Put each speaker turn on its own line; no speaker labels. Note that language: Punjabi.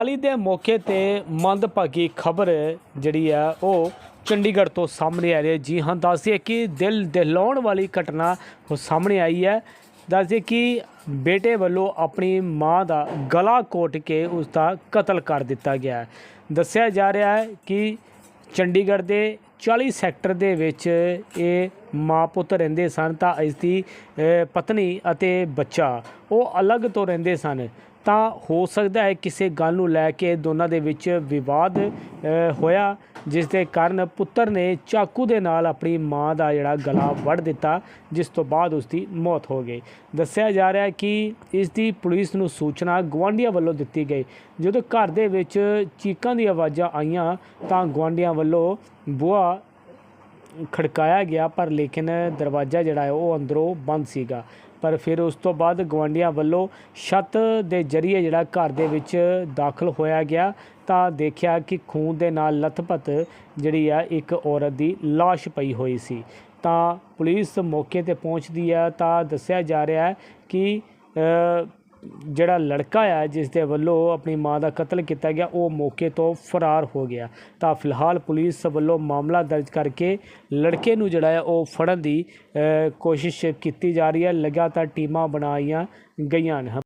ਦੀਵਾਲੀ ਦੇ ਮੌਕੇ ਤੇ ਮੰਦਭਾਗੀ ਖਬਰ ਜਿਹੜੀ ਆ, ਉਹ ਚੰਡੀਗੜ੍ਹ ਤੋਂ ਸਾਹਮਣੇ ਆ ਰਹੀ ਹੈ। ਜੀ ਹਾਂ ਦੱਸਦੇ ਕਿ ਦਿਲ ਦਹਿਲਾਉਣ ਵਾਲੀ ਘਟਨਾ ਉਹ ਸਾਹਮਣੇ ਆਈ ਹੈ। ਦੱਸਦੇ ਕਿ ਬੇਟੇ ਵੱਲੋਂ ਆਪਣੀ ਮਾਂ ਦਾ ਗਲਾ ਕੋਟ ਕੇ ਉਸ ਦਾ ਕਤਲ ਕਰ ਦਿੱਤਾ ਗਿਆ ਦੱਸਿਆ ਜਾ ਰਿਹਾ ਹੈ ਕਿ ਚੰਡੀਗੜ੍ਹ ਦੇ 40 ਸੈਕਟਰ ਦੇ ਵਿੱਚ ਇਹ ਮਾਂ ਪੁੱਤ ਰਹਿੰਦੇ ਸਨ ਤਾਂ ਇਸ ਦੀ ਪਤਨੀ ਅਤੇ ਬੱਚਾ ਉਹ ਅਲੱਗ ਤੋਂ ਰਹਿੰਦੇ ਸਨ। ਤਾਂ ਹੋ ਸਕਦਾ ਹੈ ਕਿਸੇ ਗੱਲ ਨੂੰ ਲੈ ਕੇ ਦੋਨਾਂ ਦੇ ਵਿੱਚ ਵਿਵਾਦ ਹੋਇਆ, ਜਿਸ ਦੇ ਕਾਰਨ ਪੁੱਤਰ ਨੇ ਚਾਕੂ ਦੇ ਨਾਲ ਆਪਣੀ ਮਾਂ ਦਾ ਜਿਹੜਾ ਗਲਾ ਵੱਢ ਦਿੱਤਾ, ਜਿਸ ਤੋਂ ਬਾਅਦ ਉਸ ਦੀ ਮੌਤ ਹੋ ਗਈ। ਦੱਸਿਆ ਜਾ ਰਿਹਾ ਹੈ ਕਿ ਇਸ ਦੀ ਪੁਲਿਸ ਨੂੰ ਸੂਚਨਾ ਗਵਾਂਢੀਆਂ ਵੱਲੋਂ ਦਿੱਤੀ ਗਈ। ਜਦੋਂ ਘਰ ਦੇ ਵਿੱਚ ਚੀਕਾਂ ਦੀ ਆਵਾਜ਼ਾਂ ਆਈਆਂ, ਤਾਂ ਗਵਾਂਢੀਆਂ ਵੱਲੋਂ ਬੂਹਾ ਖੜਕਾਇਆ ਗਿਆ, ਪਰ ਲੇਕਿਨ ਦਰਵਾਜ਼ਾ ਜਿਹੜਾ ਹੈ ਉਹ ਅੰਦਰੋਂ ਬੰਦ ਸੀਗਾ। ਪਰ ਫਿਰ ਉਸ ਤੋਂ ਬਾਅਦ ਗਵਾਂਢੀਆਂ ਵੱਲੋਂ ਛੱਤ ਦੇ ਜਰੀਏ ਜਿਹੜਾ ਘਰ ਦੇ ਵਿੱਚ ਦਾਖਲ ਹੋਇਆ ਗਿਆ, ਤਾਂ ਦੇਖਿਆ ਕਿ ਖੂਨ ਦੇ ਨਾਲ ਲਥਪਥ ਜਿਹੜੀ ਆ ਇੱਕ ਔਰਤ ਦੀ ਲਾਸ਼ ਪਈ ਹੋਈ ਸੀ। ਤਾਂ ਪੁਲਿਸ ਮੌਕੇ ਤੇ ਪਹੁੰਚਦੀ ਹੈ ਤਾਂ ਦੱਸਿਆ ਜਾ ਰਿਹਾ ਹੈ ਕਿ ਜਿਹੜਾ ਲੜਕਾ ਆ ਜਿਸ ਦੇ ਵੱਲੋਂ ਆਪਣੀ ਮਾਂ ਦਾ ਕਤਲ ਕੀਤਾ ਗਿਆ, ਉਹ ਮੌਕੇ ਤੋਂ ਫਰਾਰ ਹੋ ਗਿਆ। ਤਾਂ ਫਿਲਹਾਲ ਪੁਲਿਸ ਵੱਲੋਂ ਮਾਮਲਾ ਦਰਜ ਕਰਕੇ ਲੜਕੇ ਨੂੰ ਜਿਹੜਾ ਹੈ ਉਹ ਫੜਨ ਦੀ ਕੋਸ਼ਿਸ਼ ਕੀਤੀ ਜਾ ਰਹੀ ਹੈ। ਲਗਾਤਾਰ ਟੀਮਾਂ ਬਣਾਈਆਂ ਗਈਆਂ ਹਨ।